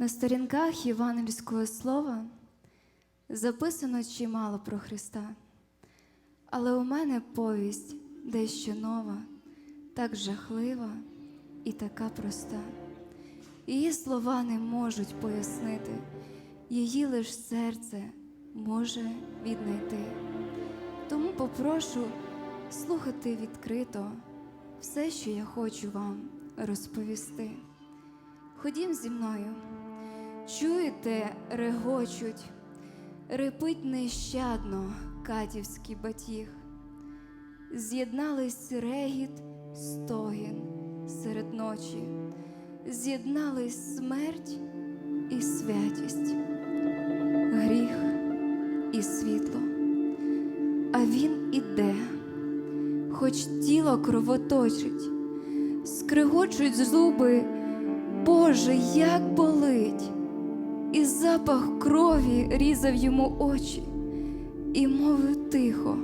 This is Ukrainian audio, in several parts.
На сторінках Євангельського слова записано чимало про Христа, але у мене повість дещо нова, так жахлива і така проста. Її слова не можуть пояснити, її лиш серце може віднайти. Тому попрошу слухати відкрито все, що я хочу вам розповісти. Ходім зі мною. Чуєте, регочуть, репить нещадно катівський батіг. З'єднались регіт, стогін серед ночі, з'єднались смерть і святість, гріх і світло. А він іде, хоч тіло кровоточить, скригочуть зуби. Боже, як болить, запах крові різав йому очі, і мовив тихо,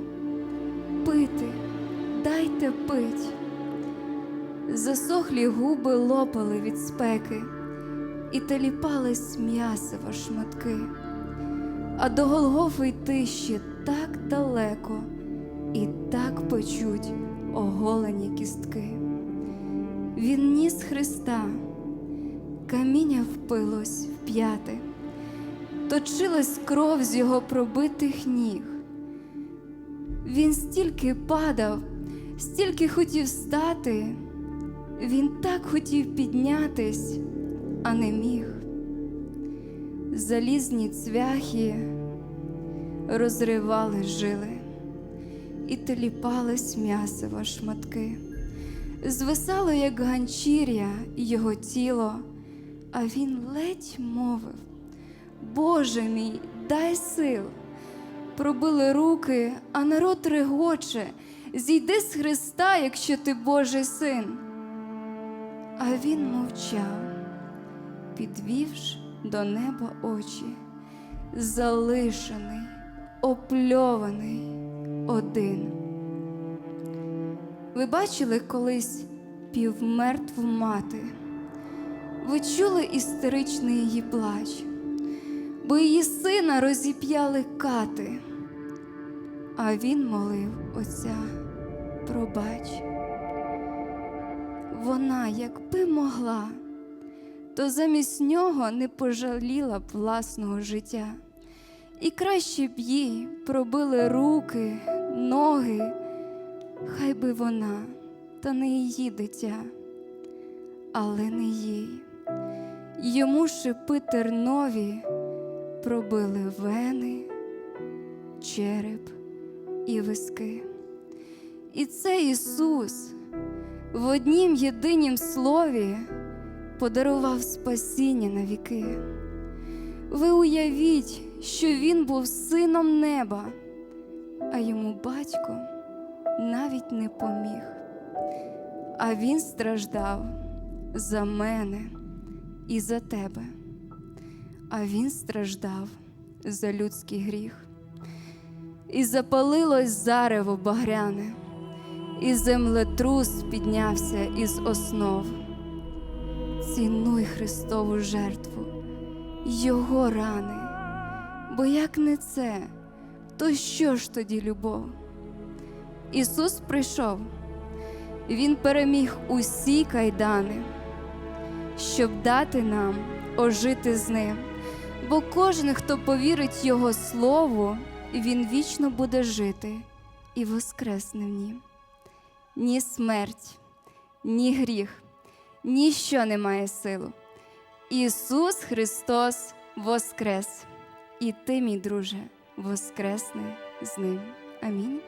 пити, дайте пить. Засохлі губи лопали від спеки, і теліпались м'ясива шматки, а до Голгофи йти ще так далеко, і так почуть оголені кістки. Він ніс Христа. Каміння впилось в п'яти, точилась кров з його пробитих ніг. Він стільки падав, стільки хотів стати, він так хотів піднятись, а не міг. Залізні цвяхи розривали жили і теліпались м'ясива шматки. Звисало, як ганчір'я, його тіло. А він ледь мовив: Боже мій, дай сил. Пробили руки, а народ регоче, зійди з Христа, якщо ти Божий син. А він мовчав, підвівши до неба очі, залишений, опльований один. Ви бачили колись півмертву мати? Ви чули істеричний її плач, бо її сина розіп'яли кати, а він молив Отця, пробач. Вона, якби могла, то замість нього не пожаліла б власного життя, і краще б їй пробили руки, ноги, хай би вона, та не її дитя, але не їй. Йому шипи тернові пробили вени, череп і виски. І це Ісус в однім єдинім слові подарував спасіння на віки. Ви уявіть, що Він був сином неба, а йому батько навіть не поміг. А Він страждав за мене і за тебе, а він страждав за людський гріх, і запалилось зарево багряне, і землетрус піднявся із основ. Цінуй Христову жертву, Його рани, бо як не це, то що ж тоді любов? Ісус прийшов, Він переміг усі кайдани щоб дати нам ожити з ним. Бо кожен, хто повірить Його слову, він вічно буде жити і воскресне в нім. Ні смерть, ні гріх, ніщо не має силу. Ісус Христос воскрес, і ти, мій друже, воскресни з ним. Амінь.